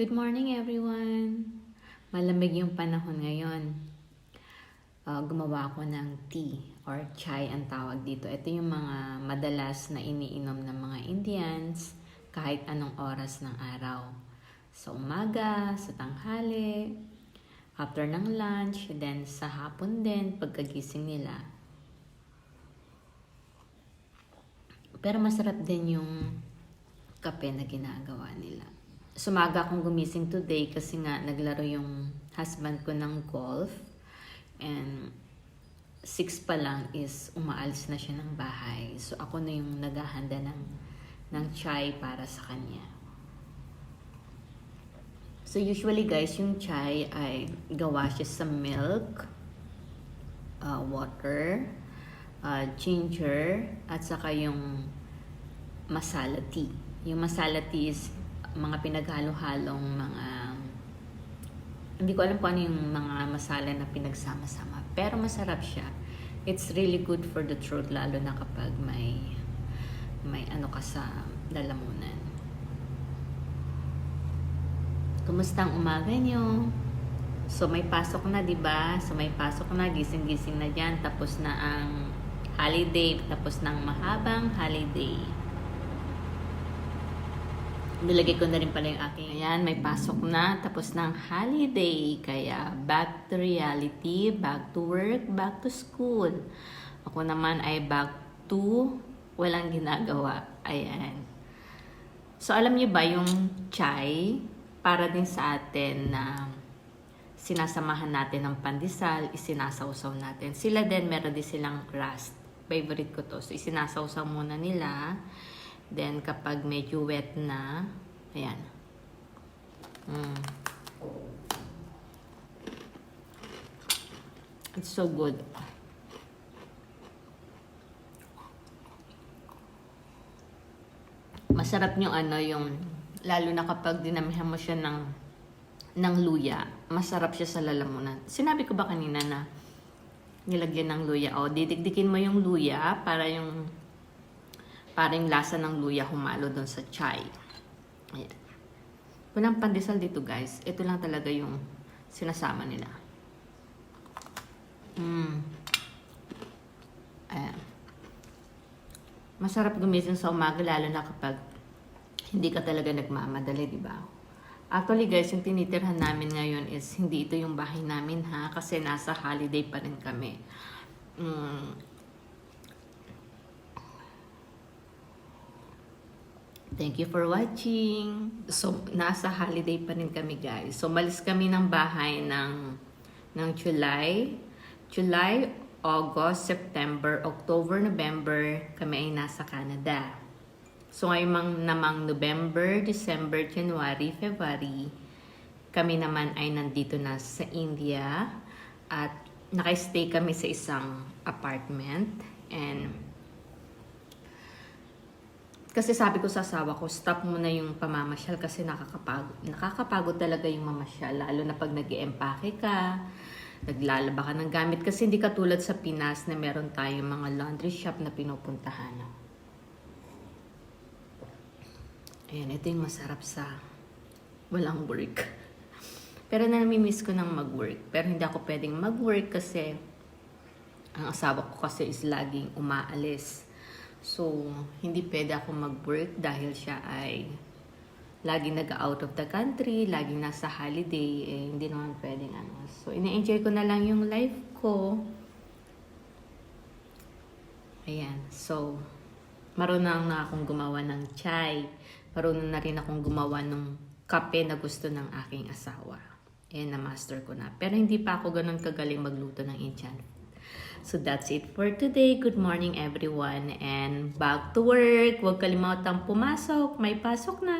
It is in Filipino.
Good morning everyone! Malamig yung panahon ngayon. Uh, gumawa ako ng tea or chai ang tawag dito. Ito yung mga madalas na iniinom ng mga Indians kahit anong oras ng araw. Sa umaga, sa tanghali, after ng lunch, then sa hapon din, pagkagising nila. Pero masarap din yung kape na ginagawa nila. Sumaga akong gumising today kasi nga naglaro yung husband ko ng golf. And 6 pa lang is umaalis na siya ng bahay. So ako na yung naghahanda ng, ng chai para sa kanya. So usually guys, yung chai ay gawa siya sa milk, uh, water, uh, ginger, at saka yung masala tea. Yung masala tea is mga pinaghalo-halong mga hindi ko alam kung ano yung mga masala na pinagsama-sama. Pero masarap siya. It's really good for the throat lalo na kapag may may ano ka sa lalamunan. Kumusta ang umaga niyo? So may pasok na, 'di ba? So may pasok na, gising-gising na diyan, tapos na ang holiday, tapos ng mahabang holiday. Nilagay ko na rin pala yung aking, ayan, may pasok na, tapos ng holiday. Kaya, back to reality, back to work, back to school. Ako naman ay back to walang ginagawa. Ayan. So, alam niyo ba yung chai, para din sa atin na sinasamahan natin ng pandesal, isinasawsaw natin. Sila din, meron din silang crust. Favorite ko to. So, isinasawsaw muna nila. Then, kapag medyo wet na, ayan. Mm. It's so good. Masarap yung ano, yung, lalo na kapag dinamihan mo siya ng, ng luya, masarap siya sa lalamunan. Sinabi ko ba kanina na nilagyan ng luya? O, didikdikin mo yung luya para yung para yung lasa ng luya humalo doon sa chai. Ayan. Walang pandesal dito guys. Ito lang talaga yung sinasama nila. Mm. Ayan. Masarap gumising sa umaga lalo na kapag hindi ka talaga nagmamadali, di ba? Actually guys, yung tinitirhan namin ngayon is hindi ito yung bahay namin ha kasi nasa holiday pa rin kami. Mm, Thank you for watching. So, nasa holiday pa rin kami guys. So, malis kami ng bahay ng, ng July. July, August, September, October, November, kami ay nasa Canada. So, ngayong namang November, December, January, February, kami naman ay nandito na sa India at nakastay kami sa isang apartment and kasi sabi ko sa asawa ko, stop mo na yung pamamasyal kasi nakakapagod. Nakakapagod talaga yung mamasyal, lalo na pag nag empake ka, naglalaba ka ng gamit. Kasi hindi katulad sa Pinas na meron tayong mga laundry shop na pinupuntahan. Ayan, ito yung masarap sa walang work. Pero namimiss ko ng mag-work. Pero hindi ako pwedeng mag-work kasi ang asawa ko kasi is laging umaalis. So, hindi pwede ako mag-work dahil siya ay laging nag-out of the country, laging nasa holiday, eh, hindi naman pwedeng ano. So, ina-enjoy ko na lang yung life ko. Ayan. So, marunong na akong gumawa ng chai. Marunong na rin akong gumawa ng kape na gusto ng aking asawa. Eh, na-master ko na. Pero hindi pa ako ganun kagaling magluto ng Indian So that's it for today. Good morning everyone and back to work. Huwag kalimutang pumasok. May pasok na.